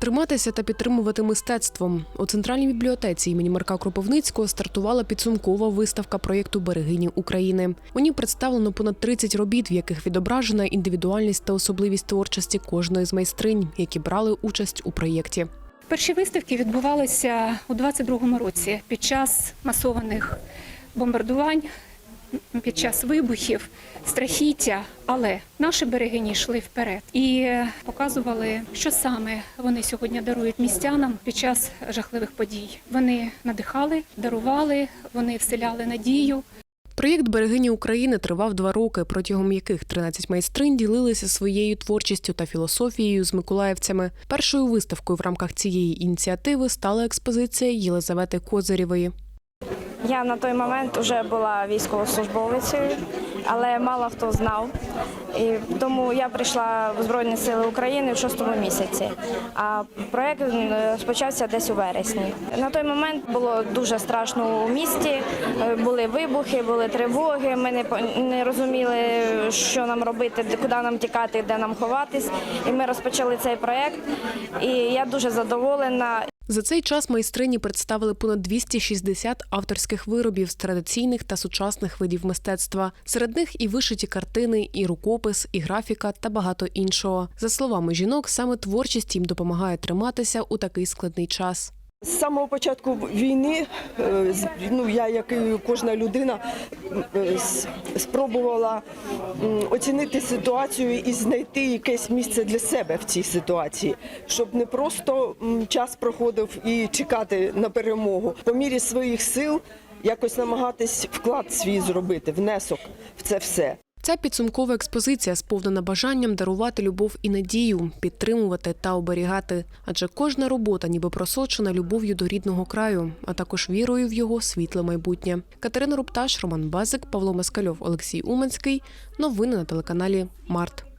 Триматися та підтримувати мистецтвом у центральній бібліотеці імені Марка Кропивницького стартувала підсумкова виставка проєкту Берегині України. У ній представлено понад 30 робіт, в яких відображена індивідуальність та особливість творчості кожної з майстринь, які брали участь у проєкті. Перші виставки відбувалися у 22-му році під час масованих бомбардувань, під час вибухів, страхіття. Але наші берегині йшли вперед і показували, що саме вони сьогодні дарують містянам під час жахливих подій. Вони надихали, дарували, вони вселяли надію. Проєкт Берегині України тривав два роки, протягом яких 13 майстринь ділилися своєю творчістю та філософією з миколаївцями. Першою виставкою в рамках цієї ініціативи стала експозиція Єлизавети Козирєвої. Я на той момент вже була військовослужбовицею, але мало хто знав. І тому я прийшла в Збройні Сили України в шостому місяці. А проект е, почався десь у вересні. На той момент було дуже страшно у місті. Е, Були вибухи, були тривоги. Ми не, не розуміли, що нам робити, куди нам тікати, де нам ховатись. І ми розпочали цей проект. І я дуже задоволена. За цей час майстрині представили понад 260 авторських виробів з традиційних та сучасних видів мистецтва. Серед них і вишиті картини, і рукопис, і графіка та багато іншого. За словами жінок, саме творчість їм допомагає триматися у такий складний час. З самого початку війни, е, ну я, як і кожна людина, е, спробувала оцінити ситуацію і знайти якесь місце для себе в цій ситуації, щоб не просто час проходив і чекати на перемогу. По мірі своїх сил якось намагатись вклад свій зробити, внесок в це все. Ця підсумкова експозиція сповнена бажанням дарувати любов і надію, підтримувати та оберігати. Адже кожна робота ніби просочена любов'ю до рідного краю, а також вірою в його світле майбутнє. Катерина Рупташ, Роман Базик, Павло Москальов, Олексій Уманський. Новини на телеканалі Март.